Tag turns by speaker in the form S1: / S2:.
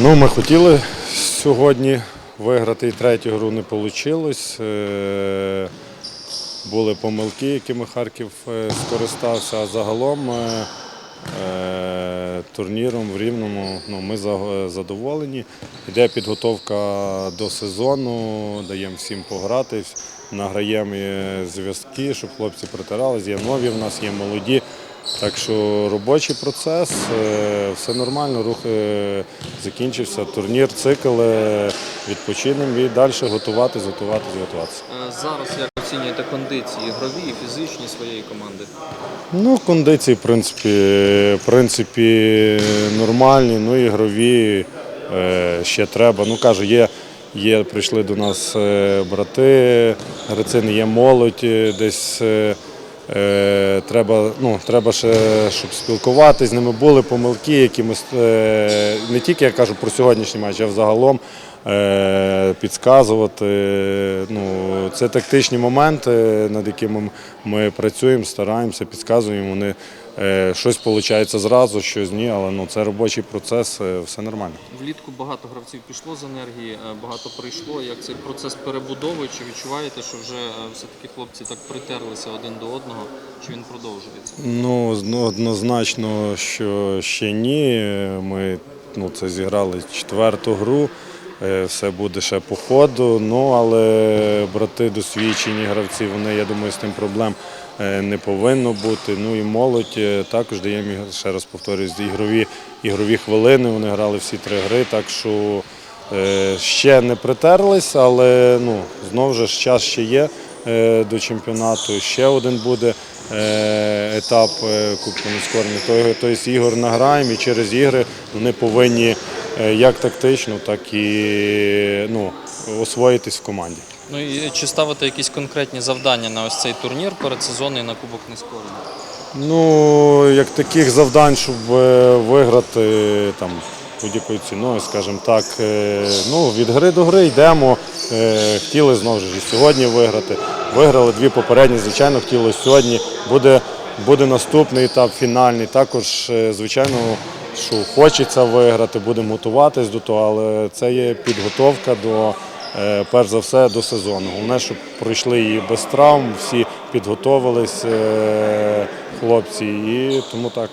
S1: Ну, ми хотіли сьогодні виграти і третю гру не вийшло. Були помилки, якими Харків е, скористався, а загалом е, е, турніром в Рівному ну, ми задоволені. Йде підготовка до сезону, даємо всім пограти, награємо е, зв'язки, щоб хлопці притирались. Є нові в нас, є молоді. Так що робочий процес, е, все нормально, рух е, закінчився. Турнір, цикл, е, відпочинемо і далі готуватись, готуватись, готуватися.
S2: Зараз як оцінюєте кондиції ігрові і фізичні своєї команди?
S1: Ну, кондиції, в принципі, в принципі, нормальні, ну ігрові ще треба. Ну кажу, є, є, прийшли до нас брати, грицини, є молодь, десь треба, ну, треба ще, щоб спілкуватися, з ними були помилки, які ми е, не тільки я кажу про сьогоднішній матч, а взагалом. Е, Підказувати. Ну, це тактичні моменти, над якими ми працюємо, стараємося, підказуємо. Вони е, щось виходить зразу, щось ні, але ну, це робочий процес, е, все нормально.
S2: Влітку багато гравців пішло з енергії, багато прийшло. Як цей процес перебудови? Чи відчуваєте, що вже все-таки хлопці так притерлися один до одного? Чи він продовжується?
S1: Ну, однозначно, що ще ні. Ми ну, це зіграли четверту гру. Е, Все буде ще по ходу. Ну, але брати досвідчені гравці, вони, я думаю, з тим проблем е, не повинно бути. Ну і молодь е, також даємо, ще раз повторюсь, ігрові, ігрові хвилини. Вони грали всі три гри, так що ще не притерлись, але ну, знову ж час ще є до чемпіонату. Ще один буде етап Кубку нескорених. Тобто ігор награємо і через ігри вони повинні як тактично, так і ну, освоїтись в команді.
S2: Ну і чи ставити якісь конкретні завдання на ось цей турнір передсезонний на Кубок Нескорених?
S1: Ну, як таких завдань, щоб е, виграти там будь-якою ціною, скажімо так. е, Ну, від гри до гри йдемо. Е, Хотіли знову ж і сьогодні виграти. Виграли дві попередні, звичайно, хотіли сьогодні. Буде, буде наступний етап, фінальний. Також, е, звичайно, що хочеться виграти, будемо готуватись до того, але це є підготовка до. е, Перш за все до сезону. Головне, щоб пройшли її без травм, всі підготовились е, хлопці, і тому так.